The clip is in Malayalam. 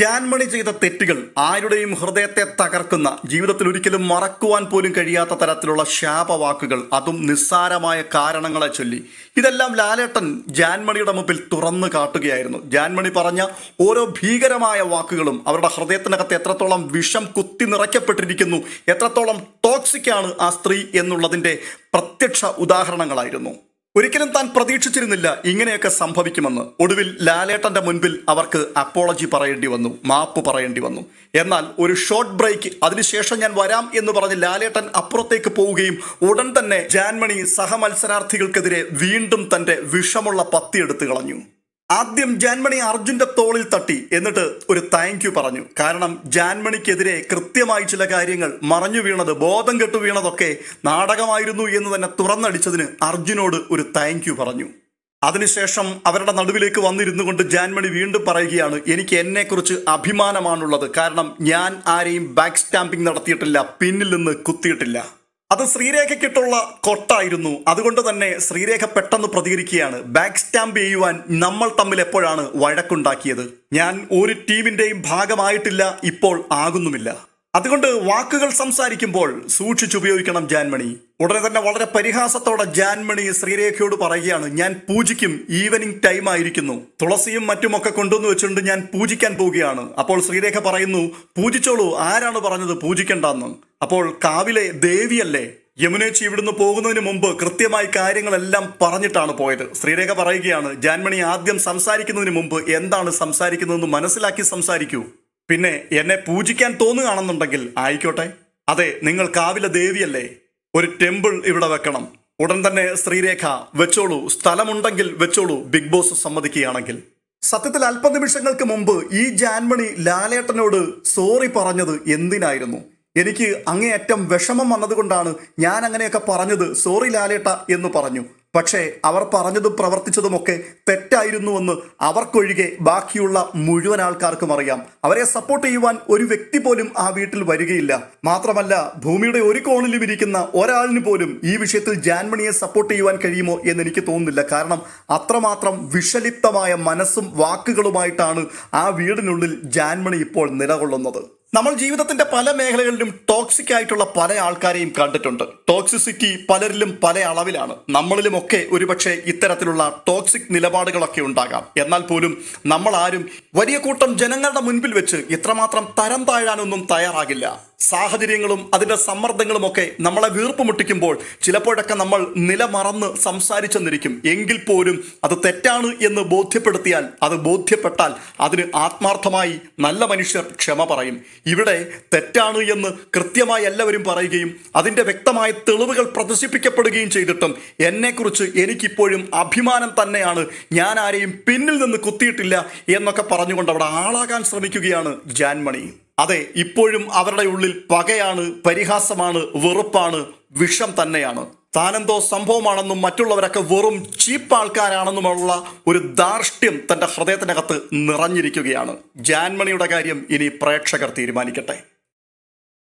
ജാൻമണി ചെയ്ത തെറ്റുകൾ ആരുടെയും ഹൃദയത്തെ തകർക്കുന്ന ജീവിതത്തിൽ ഒരിക്കലും മറക്കുവാൻ പോലും കഴിയാത്ത തരത്തിലുള്ള ശാപവാക്കുകൾ. അതും നിസ്സാരമായ കാരണങ്ങളെ ചൊല്ലി. ഇതെല്ലാം ലാലേട്ടൻ ജാൻമണിയുടെ മുമ്പിൽ തുറന്നു കാട്ടുകയായിരുന്നു. ജാൻമണി പറഞ്ഞ ഓരോ ഭീകരമായ വാക്കുകളും അവരുടെ ഹൃദയത്തിനകത്ത് എത്രത്തോളം വിഷം കുത്തി നിറയ്ക്കപ്പെട്ടിരിക്കുന്നു എത്രത്തോളം ടോക്സിക്കാണ് ആ സ്ത്രീ എന്നുള്ളതിന്റെ പ്രത്യക്ഷ ഉദാഹരണങ്ങളായിരുന്നു. ഒരിക്കലും താൻ പ്രതീക്ഷിച്ചിരുന്നില്ല ഇങ്ങനെയൊക്കെ സംഭവിക്കുമെന്ന്. ഒടുവിൽ ലാലേട്ടന്റെ മുൻപിൽ അവർക്ക് അപ്പോളജി പറയേണ്ടി വന്നു മാപ്പ് പറയേണ്ടി വന്നു. എന്നാൽ ഒരു ഷോർട്ട് ബ്രേക്ക് അതിനുശേഷം ഞാൻ വരാം എന്ന് പറഞ്ഞ് ലാലേട്ടൻ അപ്പുറത്തേക്ക് പോവുകയും ഉടൻ തന്നെ ജാൻമണി സഹമത്സരാർത്ഥികൾക്കെതിരെ വീണ്ടും തന്റെ വിഷമുള്ള പത്തി എടുത്തു കളഞ്ഞു. ആദ്യം ജാൻമണി അർജുന്റെ തോളിൽ തട്ടി എന്നിട്ട് ഒരു താങ്ക് യു പറഞ്ഞു. കാരണം ജാൻമണിക്കെതിരെ കൃത്യമായി ചില കാര്യങ്ങൾ മറഞ്ഞു വീണത് ബോധം കെട്ടു വീണതൊക്കെ നാടകമായിരുന്നു എന്ന് തന്നെ തുറന്നടിച്ചതിന് അർജുനോട് ഒരു താങ്ക് യു പറഞ്ഞു. അതിനുശേഷം അവരുടെ നടുവിലേക്ക് വന്നിരുന്നു കൊണ്ട് ജാൻമണി വീണ്ടും പറയുകയാണ് എനിക്ക് എന്നെക്കുറിച്ച് അഭിമാനമാണുള്ളത്. കാരണം ഞാൻ ആരെയും ബാക്ക് സ്റ്റാമ്പിംഗ് നടത്തിയിട്ടില്ല പിന്നിൽ നിന്ന് കുത്തിയിട്ടില്ല. അത് ശ്രീരേഖയ്ക്കിട്ടുള്ള കൊട്ടായിരുന്നു. അതുകൊണ്ട് തന്നെ ശ്രീരേഖ പെട്ടെന്ന് പ്രതികരിക്കുകയാണ്. ബാക്ക് സ്റ്റാമ്പ് ചെയ്യുവാൻ നമ്മൾ തമ്മിൽ എപ്പോഴാണ് വഴക്കുണ്ടാക്കിയത്? ഞാൻ ഒരു ടീമിന്റെയും ഭാഗമായിട്ടില്ല ഇപ്പോൾ ആകുന്നുമില്ല. അതുകൊണ്ട് വാക്കുകൾ സംസാരിക്കുമ്പോൾ സൂക്ഷിച്ചുപയോഗിക്കണം ജാൻമണി. ഉടനെ തന്നെ വളരെ പരിഹാസത്തോടെ ജാൻമണി ശ്രീരേഖയോട് പറയുകയാണ് ഞാൻ പൂജിക്കും ഈവനിങ് ടൈം ആയിരിക്കുന്നു. തുളസിയും മറ്റുമൊക്കെ കൊണ്ടുവന്ന് വെച്ചുകൊണ്ട് ഞാൻ പൂജിക്കാൻ പോവുകയാണ്. അപ്പോൾ ശ്രീരേഖ പറയുന്നു പൂജിച്ചോളൂ ആരാണ് പറഞ്ഞത് പൂജിക്കണ്ടെന്ന്? അപ്പോൾ കാവിലെ ദേവിയല്ലേ യമുനേച്ചി ഇവിടുന്ന് പോകുന്നതിന് മുമ്പ് കൃത്യമായി കാര്യങ്ങളെല്ലാം പറഞ്ഞിട്ടാണ് പോയത്. ശ്രീരേഖ പറയുകയാണ് ജാൻമണി ആദ്യം സംസാരിക്കുന്നതിന് മുമ്പ് എന്താണ് സംസാരിക്കുന്നതെന്ന് മനസ്സിലാക്കി സംസാരിക്കൂ. പിന്നെ എന്നെ പൂജിക്കാൻ തോന്നുകയാണെന്നുണ്ടെങ്കിൽ ആയിക്കോട്ടെ. അതെ നിങ്ങൾ കാവിലെ ദേവിയല്ലേ? ഒരു ടെമ്പിൾ ഇവിടെ വെക്കണം. ഉടൻ തന്നെ ശ്രീരേഖ വെച്ചോളൂ. സ്ഥലമുണ്ടെങ്കിൽ വെച്ചോളൂ ബിഗ് ബോസ് സമ്മതിക്കുകയാണെങ്കിൽ. സത്യത്തിൽ അല്പനിമിഷങ്ങൾക്ക് മുമ്പ് ഈ ജാൻമണി ലാലേട്ടനോട് സോറി പറഞ്ഞത് എന്തിനായിരുന്നു? എനിക്ക് അങ്ങേയറ്റം വിഷമം വന്നതുകൊണ്ടാണ് ഞാൻ അങ്ങനെയൊക്കെ പറഞ്ഞത്. സോറി ലാലേട്ട എന്ന് പറഞ്ഞു. പക്ഷേ അവർ പറഞ്ഞതും പ്രവർത്തിച്ചതുമൊക്കെ തെറ്റായിരുന്നുവെന്ന് അവർക്കൊഴികെ ബാക്കിയുള്ള മുഴുവൻ ആൾക്കാർക്കും അറിയാം. അവരെ സപ്പോർട്ട് ചെയ്യുവാൻ ഒരു വ്യക്തി പോലും ആ വീട്ടിൽ വരികയില്ല. മാത്രമല്ല ഭൂമിയുടെ ഒരു കോണിലും ഇരിക്കുന്ന ഒരാളിന് പോലും ഈ വിഷയത്തിൽ ജാൻമണിയെ സപ്പോർട്ട് ചെയ്യുവാൻ കഴിയുമോ എന്ന് എനിക്ക് തോന്നുന്നില്ല. കാരണം അത്രമാത്രം വിഷലിപ്തമായ മനസ്സും വാക്കുകളുമായിട്ടാണ് ആ വീടിനുള്ളിൽ ജാൻമണി ഇപ്പോൾ നിലകൊള്ളുന്നത്. നമ്മൾ ജീവിതത്തിന്റെ പല മേഖലകളിലും ടോക്സിക് ആയിട്ടുള്ള പല ആൾക്കാരെയും കണ്ടിട്ടുണ്ട്. ടോക്സിസിറ്റി പലരിലും പല അളവിലാണ്. നമ്മളിലുമൊക്കെ ഒരുപക്ഷെ ഇത്തരത്തിലുള്ള ടോക്സിക് നിലപാടുകളൊക്കെ ഉണ്ടാകാം. എന്നാൽ പോലും നമ്മൾ ആരും വലിയ കൂട്ടം ജനങ്ങളുടെ മുൻപിൽ വെച്ച് ഇത്രമാത്രം തരം താഴാനൊന്നും തയ്യാറാകില്ല. സാഹചര്യങ്ങളും അതിന്റെ സമ്മർദ്ദങ്ങളും ഒക്കെ നമ്മളെ വീർപ്പ് മുട്ടിക്കുമ്പോൾ ചിലപ്പോഴൊക്കെ നമ്മൾ നിലമറന്ന് സംസാരിച്ചെന്നിരിക്കും. എങ്കിൽ പോലും അത് തെറ്റാണ് എന്ന് ബോധ്യപ്പെടുത്തിയാൽ അത് ബോധ്യപ്പെട്ടാൽ അതിന് ആത്മാർത്ഥമായി നല്ല മനുഷ്യർ ക്ഷമ പറയും. ഇവിടെ തെറ്റാണ് എന്ന് കൃത്യമായി എല്ലാവരും പറയുകയും അതിന്റെ വ്യക്തമായ തെളിവുകൾ പ്രദർശിപ്പിക്കപ്പെടുകയും ചെയ്തിട്ടും എന്നെക്കുറിച്ച് എനിക്കിപ്പോഴും അഭിമാനം തന്നെയാണ്. ഞാൻ ആരെയും പിന്നിൽ നിന്ന് കുത്തിയിട്ടില്ല എന്നൊക്കെ പറഞ്ഞുകൊണ്ട് അവിടെ ആളാകാൻ ശ്രമിക്കുകയാണ് ജാൻമണി. അതെ ഇപ്പോഴും അവരുടെ ഉള്ളിൽ പകയാണ് പരിഹാസമാണ് വെറുപ്പാണ് വിഷം തന്നെയാണ്. താനെന്തോ സംഭവമാണെന്നും മറ്റുള്ളവരൊക്കെ വെറും ചീപ്പ് ആൾക്കാരാണെന്നുമുള്ള ഒരു ധാർഷ്ട്യം തന്റെ ഹൃദയത്തിനകത്ത് നിറഞ്ഞിരിക്കുകയാണ്. ജാൻമണിയുടെ കാര്യം ഇനി പ്രേക്ഷകർ തീരുമാനിക്കട്ടെ.